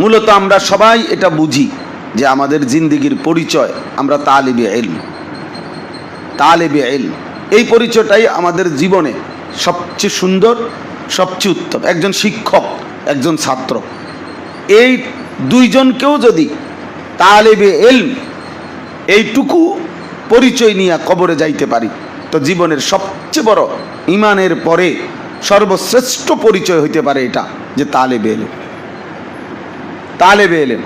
মূলত আমরা সবাই এটা বুঝি যে আমাদের জিন্দিগির পরিচয় আমরা তালিবে এল তালেবে এল এই পরিচয়টাই আমাদের জীবনে সবচেয়ে সুন্দর, সবচেয়ে উত্তম। একজন শিক্ষক, একজন ছাত্র। এই দুইজনকেও যদি তালেবে এল এইটুকু পরিচয় নিয়ে কবরে যাইতে পারি, তো জীবনের সবচেয়ে বড় ইমানের পরে সর্বশ্রেষ্ঠ পরিচয় হইতে পারে এটা যে তালেবে এলেম তালেবে এলেম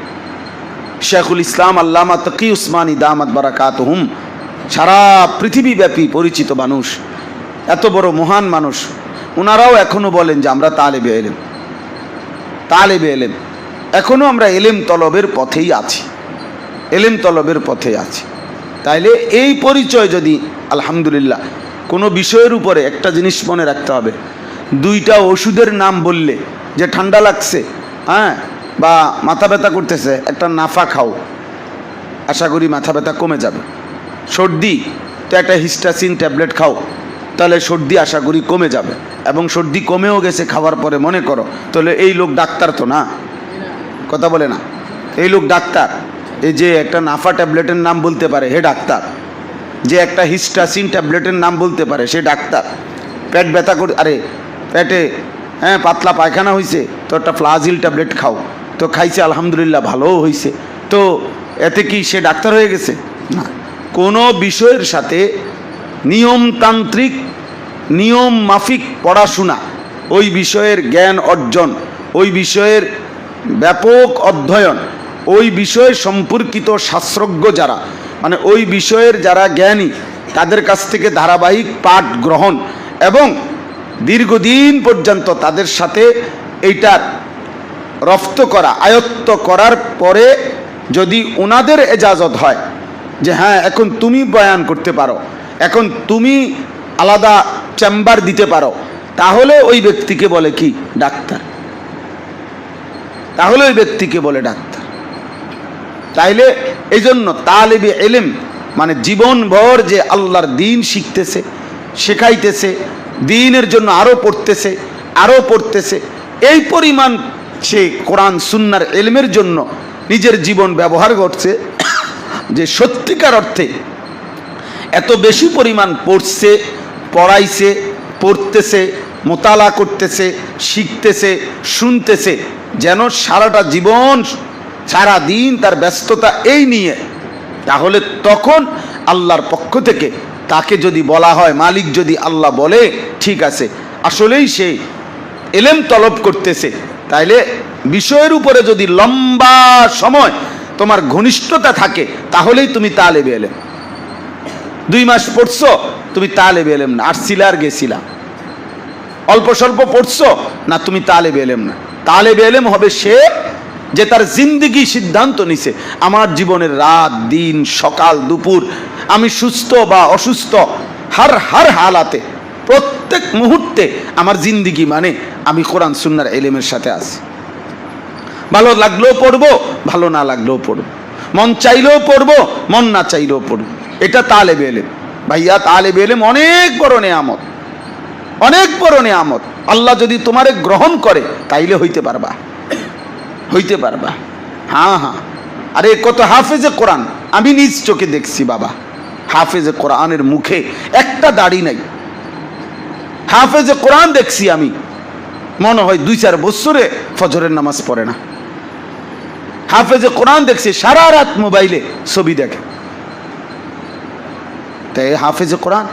শেখুল ইসলাম, আল্লামা তকি উসমানী, দামাত বারাকাত হুম সারা পৃথিবীব্যাপী পরিচিত মানুষ, এত বড় মহান মানুষ ওনারাও এখনও বলেন যে আমরা তালেবে এলেম। তালেবে এলেম। এখনও আমরা এলেম তলবের পথেই আছি। এলেম তলবের পথে আছি। তাইলে এই পরিচয় যদি, আলহামদুলিল্লাহ, কোনো বিষয়ের উপরে একটা জিনিস মনে রাখতে হবে। দুইটা ওষুধের নাম বললে যে ঠান্ডা লাগছে হ্যাঁ বা মাথা ব্যথা করতেছে, একটা নাফা খাও। আশা করি মাথা ব্যথা কমে যাবে। সর্দি, তো একটা হিস্টাসিন ট্যাবলেট খাও, তাহলে সর্দি আশা করি কমে যাবে। এবং সর্দি কমেও গেছে খাওয়ার পরে, মনে করো, তাহলে এই লোক ডাক্তার তো না? কথা বলে না? এই লোক ডাক্তার, এই যে একটা নাফা ট্যাবলেটের নাম বলতে পারে, হে ডাক্তার। যে একটা হিস্টাসিন ট্যাবলেটের নাম বলতে পারে, সে ডাক্তার। পেট ব্যথা করে, আরে, পেটে হ্যাঁ পাতলা পায়খানা হয়েছে তো একটা ফ্লাজিল ট্যাবলেট খাও। তো খাইছে, আলহামদুলিল্লাহ, ভালোও হয়েছে তো এতে কি সে ডাক্তার হয়ে গেছে? না। কোনো বিষয়ের সাথে নিয়মতান্ত্রিক নিয়ম মাফিক পড়াশোনা, ওই বিষয়ের জ্ঞান অর্জন, ওই বিষয়ের ব্যাপক অধ্যয়ন, ওই বিষয় সম্পর্কিত শাস্ত্রজ্ঞ যারা মানে ওই বিষয়ের যারা জ্ঞানী, তাদের কাছ থেকে ধারাবাহিক পাঠ গ্রহণ এবং দীর্ঘদিন পর্যন্ত তাদের সাথে এইটার রফত করা, আয়ত্ত করার পরে যদি ওনাদের এজাজত হয় যে হ্যাঁ এখন তুমি বয়ান করতে পারো, এখন তুমি আলাদা চেম্বার দিতে পারো, তাহলে ওই ব্যক্তিকে বলে কি? ডাক্তার। তাহলে ওই ব্যক্তিকে বলে ডাক্তার। তাইলে এই জন্য তালেবে এলেম মানে জীবনভর যে আল্লাহর দিন শিখতেছে, শেখাইতেছে, দিনের জন্য আরও পড়তেছে আরও পড়তেছে, এই পরিমাণ সে কোরআন সুন্নার এলমের জন্য নিজের জীবন ব্যবহার করছে, যে সত্যিকার অর্থে এত বেশি পরিমাণ পড়ছে, পড়াইছে, পড়তেছে, মোতালা করতেছে, শিখতেছে, শুনতেছে, যেন সারাটা জীবন, সারা দিন তার ব্যস্ততা এই নিয়ে। তাহলে তখন আল্লাহর পক্ষ থেকে তাকে যদি বলা হয়, মালিক যদি আল্লাহ বলে, ঠিক আছে। আসলেই সে এলেম তলব করতেছে। তাইলে বিষয়ের উপরে যদি লম্বা সময় তোমার ঘনিষ্ঠতা থাকে, তাহলেই তুমি তালেবে এলেম। দুই মাস পড়ছো, তুমি তালেবে এলেম না। আসছিলা আর গেছিলা। অল্প স্বল্প পড়ছো, না তুমি তালেবে এলেম না। তালেবে এলেম হবে সে যে তার জিন্দিগি সিদ্ধান্ত নিছে, আমার জীবনের রাত, দিন, সকাল, দুপুর, আমি সুস্থ বা অসুস্থ, হার হার হালাতে প্রত্যেক মুহূর্তে আমার জিন্দিগি মানে আমি কোরআন, সুন্নার এলেমের সাথে আছি। ভালো লাগলেও পড়ব, ভালো না লাগলেও পড়ব। মন চাইলেও পড়ব, মন না চাইলেও পড়ব। এটা তালেবে এলেম। ভাইয়া, তালেবে এলেম অনেক বড় নেয়ামত। অনেক বড় নেয়ামত। আল্লাহ যদি তোমারে গ্রহণ করে, তাইলে হইতে পারবা। হইতে পারবা। হ্যাঁ হ্যাঁ। আরে, কত হাফেজে কোরআন। আমি নিজ চোখে দেখছি, বাবা। হাফেজে কোরআনের মুখে একটা দাড়ি নাই। হাফেজে কোরআন দেখছি আমি। মনে হয় দুই, চার বছরে ফজরের নামাজ পড়ে না। হাফেজে কোরআন দেখছি, সারা রাত মোবাইলে ছবি দেখে। তাই হাফেজে কোরআন,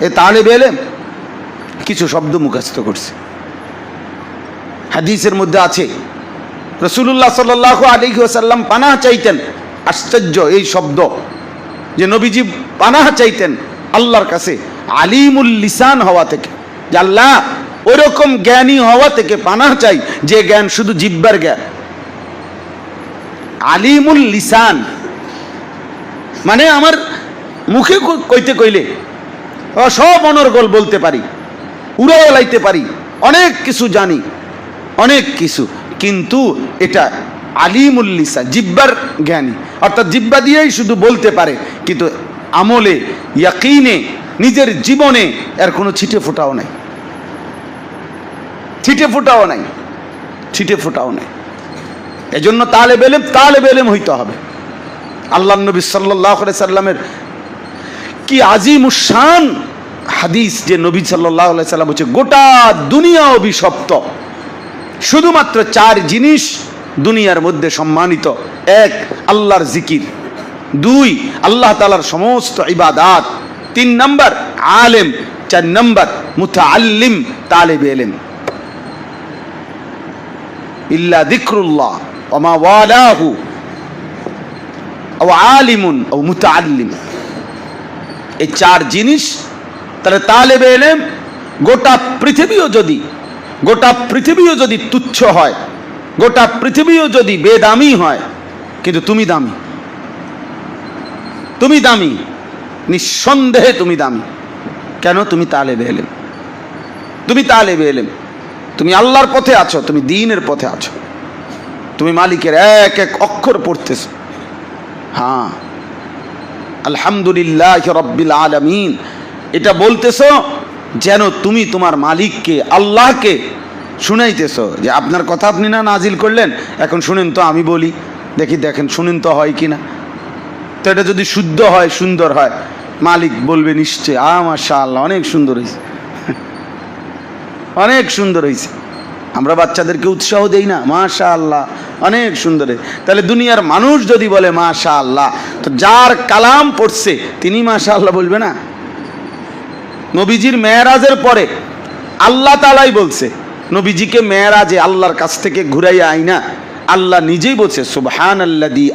এ তাহলে বেলেম কিছু শব্দ মুখস্থ করছে। হাদিসের মধ্যে আছে রসুল্লাহ সাল আলী সাল্লাম পানাহ চাইতেন, আশ্চর্য এই শব্দ, যে নবীজি পানাহ চাইতেন আল্লাহর কাছে। আলিমুল লিসান হওয়া থেকে আল্লাহ ওরকম জ্ঞানী হওয়া থেকে পানাহ চাই, যে জ্ঞান শুধু জিব্বার জ্ঞান। আলিমুল লিসান মানে আমার মুখে কইতে কইলে, সব অনর্গল বলতে পারি উড়ে লাইতে পারি, অনেক কিছু জানি, অনেক কিছু, কিন্তু এটা আলিমুল্লিসা জিব্বার জ্ঞানী। অর্থাৎ জিব্বা দিয়েই শুধু বলতে পারে, কিন্তু আমলে, ইয়াকিনে নিজের জীবনে এর কোনো ছিটে ফোটাও নাই। ছিটে ফোটাও নাই। ছিটে ফোটাও নাই। এজন্য তালেব এলেম তালেব এলেম হইতে হবে। আল্লাহ নবী সাল্লাহ সাল্লামের কি আজিম উসান হাদিস যে নবী সাল্লাহ সাল্লাম হচ্ছে গোটা দুনিয়া অভিশপ্ত। শুধুমাত্র চার জিনিস দুনিয়ার মধ্যে সম্মানিত। এক, আল্লাহর জিকির। দুই, আল্লাহ তালার সমস্ত ইবাদাত। তিন নম্বর, আলেম। চার নম্বর, মুতাআল্লিম, তালেব এলেম। ইল্লা দিক্রুল্লাহ ওমা ওয়ালাহু। ও আলিমুন ও মুতাআল্লিম। এই চার জিনিস, তাহলে তালেবে এলেম, গোটা পৃথিবীও যদি, গোটা পৃথিবীও যদি তুচ্ছ হয়, গোটা পৃথিবীও যদি বেদামি হয়, কিন্তু তুমি দামি। তুমি দামি। নিঃসন্দেহে তুমি দামি। কেন? তুমি তালেবে এলেম। তুমি তালেবে এলেম। তুমি আল্লাহর পথে আছো, তুমি দিনের পথে আছো। তুমি মালিকের এক এক অক্ষর পড়তেছ। হ্যাঁ। আলহামদুলিল্লাহ রব্বিল আলমিন। এটা বলতেছ যেন তুমি তোমার মালিককে, আল্লাহকে শুনাইতেছ যে আপনার কথা আপনি না নাজিল করলেন, এখন শুনেন তো আমি বলি। দেখি, দেখেন, শুনেন তো হয় কি না তো এটা যদি শুদ্ধ হয়, সুন্দর হয়। মালিক বলবে নিশ্চয়, আ মাশা অনেক সুন্দর হয়েছে। অনেক সুন্দর হয়েছে। আমরা বাচ্চাদেরকে উৎসাহ দেই না মাশা আল্লাহ অনেক সুন্দর তাহলে দুনিয়ার মানুষ যদি বলে মাশা আল্লাহ তো যার কালাম পড়ছে, তিনি মাশা আল্লাহ বলবে না? নবীজির মেয়েরাজের পরে আল্লাহ তালাই বলছে, নবীজিকে মেয়েরাজে আল্লাহর কাছ থেকে ঘুরাইয়া আইনা। আল্লাহ নিজেই বলছে সুবহান আল্লাদি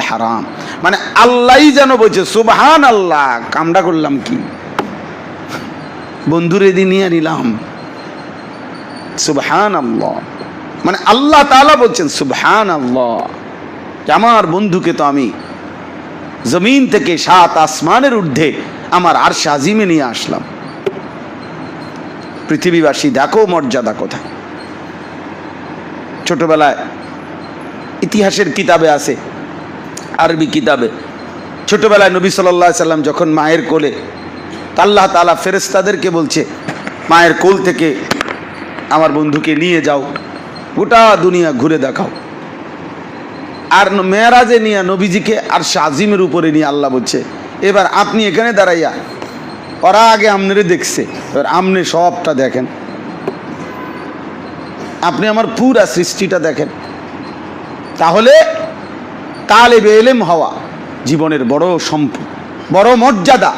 হারাম। মানে আল্লাহই যেন বলছে সুবহান আল্লাহ কামটা করলাম কি? বন্ধুরে দিয়ে নিয়ে নিলাম। সুবহান আল্লাহ মানে আল্লাহ তাআলা বলছেন সুবহান আল্লাহ আমার বন্ধুকে তো আমি জমিন থেকে সাত আসমানের ঊর্ধ্বে আমার আর সাজিমে নিয়ে আসলাম। পৃথিবীবাসী, দেখো মর্যাদা কোথায়? ছোটবেলায় ইতিহাসের কিতাবে আছে, আরবি কিতাবে। ছোটবেলায় নবী সাল্লাহ সাল্লাম যখন মায়ের কোলে আল্লাহ তালা ফেরেস্তাদেরকে বলছে, মায়ের কোল থেকে আমার বন্ধুকে নিয়ে যাও, গোটা দুনিয়া ঘুরে দেখাও। আর মেয়েরাজে নিয়ে, নবীজিকে আর শাজিমের উপরে নিয়ে আল্লাহ বলছে, এবার আপনি এখানে দাঁড়াইয়া, ওরা আগে আমনেরে দেখছে, এবার আমনে সবটা দেখেন। আপনি আমার পুরা সৃষ্টিটা দেখেন। তাহলে তালেবে এলেম হওয়া জীবনের বড় সম্পদ, বড় মর্যাদা,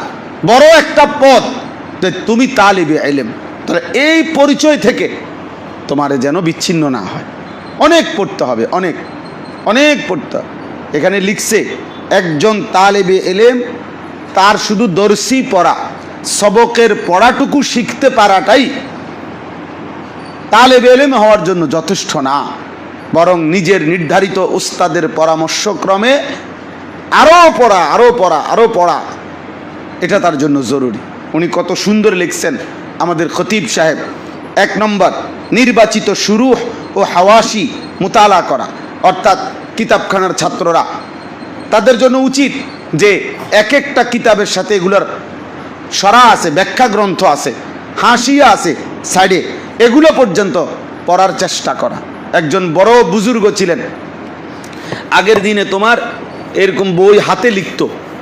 বড় একটা পদ যে তুমি তালেবে এলেম। তাহলে এই পরিচয় থেকে তোমারে যেন বিচ্ছিন্ন না হয়। অনেক পড়তে হবে, অনেক অনেক পড়তে। এখানে লিখছে, একজন তালেবে এলেম, তার শুধু দর্শি পড়া, সবকের পড়াটুকু শিখতে পারাটাই তালেবে এলেম হওয়ার জন্য যথেষ্ট না। বরং নিজের নির্ধারিত উস্তাদের পরামর্শক্রমে আরও পড়া আরও পড়া আরও পড়া। এটা তার জন্য জরুরি। উনি কত সুন্দর লিখছেন আমাদের খতিব সাহেব। এক নম্বর, নির্বাচিত শুরু ও হাওয়াসি মোতালা করা। অর্থাৎ কিতাবখানার ছাত্ররা। তাদের জন্য উচিত যে এক একটা কিতাবের সাথে এগুলোর সরা আছে ব্যাখ্যা গ্রন্থ আছে হাসিয়া আছে সাইডে, এগুলো পর্যন্ত পড়ার চেষ্টা করা। একজন বড় বুজুর্গ ছিলেন। আগের দিনে তোমার এরকম বই হাতে লিখত,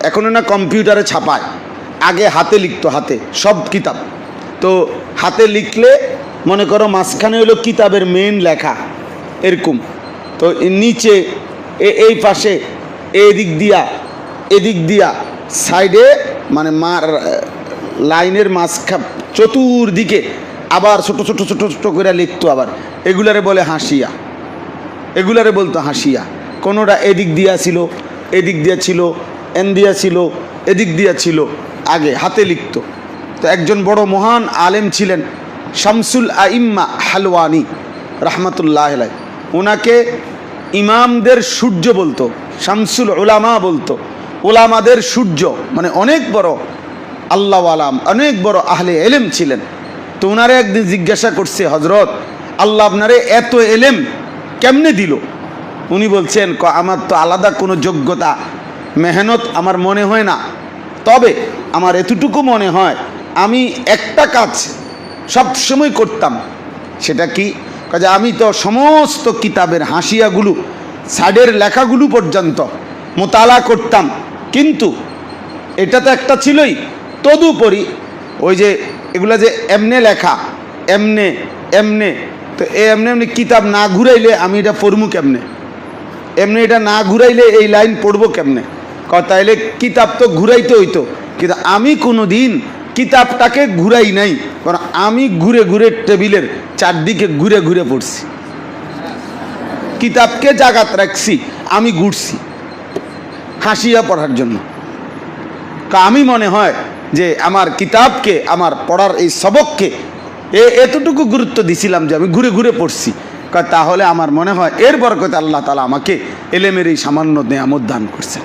এখনও না কম্পিউটারে ছাপায়। আগে হাতে লিখতো, হাতে, সব কিতাব। তো হাতে লিখলে, মনে করো মাঝখানে হলো কিতাবের মেন লেখা, এরকম। তো নিচে এই পাশে, এদিক দিয়া এদিক দিয়া, সাইডে মানে মার, লাইনের মাঝখা চতুর্দিকে আবার ছোট ছোট ছোট ছোট করে লিখতো আবার। এগুলারে বলে হাসিয়া। এগুলারে বলতো হাসিয়া। কোনোটা এদিক দিয়া ছিল, এদিক দিয়া ছিল, এন দিয়া ছিল, এদিক দিয়া ছিল, আগে হাতে লিখত। তো একজন বড় মহান আলেম ছিলেন, শামসুল আইম্মা হালওয়ানি, রহমতুল্লাহ ওনাকে ইমামদের সূর্য বলতো, শামসুল ওলামা বলতো। ওলামাদের সূর্য মানে অনেক বড় আল্লাহ আলাম অনেক বড় আহলে এলেম ছিলেন। তো ওনারে একদিন জিজ্ঞাসা করছে হজরত আল্লাহ আপনারে এত এলেম কেমনে দিল? উনি বলছেন, "ক- আমার তো আলাদা কোনো যোগ্যতা, মেহনত আমার মনে হয় না। তবে আমার এতটুকু মনে হয়, আমি একটা কাজ সব সময় করতাম, সেটা কি? কাজে আমি তো সমস্ত কিতাবের হাসিয়াগুলো সাইডের লেখাগুলো পর্যন্ত মোতালা করতাম। কিন্তু এটা তো একটা ছিলই। তদুপরি ওই যে এগুলা যে এমনে লেখা, এমনে এমনে, তো এই এমনি এমনি কিতাব না ঘুরাইলে আমি এটা পড়মু কেমনে? এমনি এটা না ঘুরাইলে এই লাইন পড়ব কেমনে? ক তাইলে কিতাব তো ঘুরাইতে হইতো, কিন্তু আমি কোনো দিন কিতাবটাকে ঘুরাই নাই, কারণ আমি ঘুরে ঘুরে টেবিলের চারদিকে ঘুরে ঘুরে পড়ছি। কিতাবকে জাগাত রাখছি, আমি ঘুরছি, হাসিয়া পড়ার জন্য। আমি মনে হয় যে আমার কিতাবকে, আমার পড়ার এই সবককে এ এতটুকু গুরুত্ব দিছিলাম যে আমি ঘুরে ঘুরে পড়ছি। তাহলে আমার মনে হয় এর বরকতে আল্লাহ তালা আমাকে এলেমের এই সামান্য নেয়ামত দান করছেন।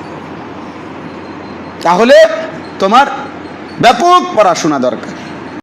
তাহলে তোমার ব্যাপক পড়াশোনা দরকার।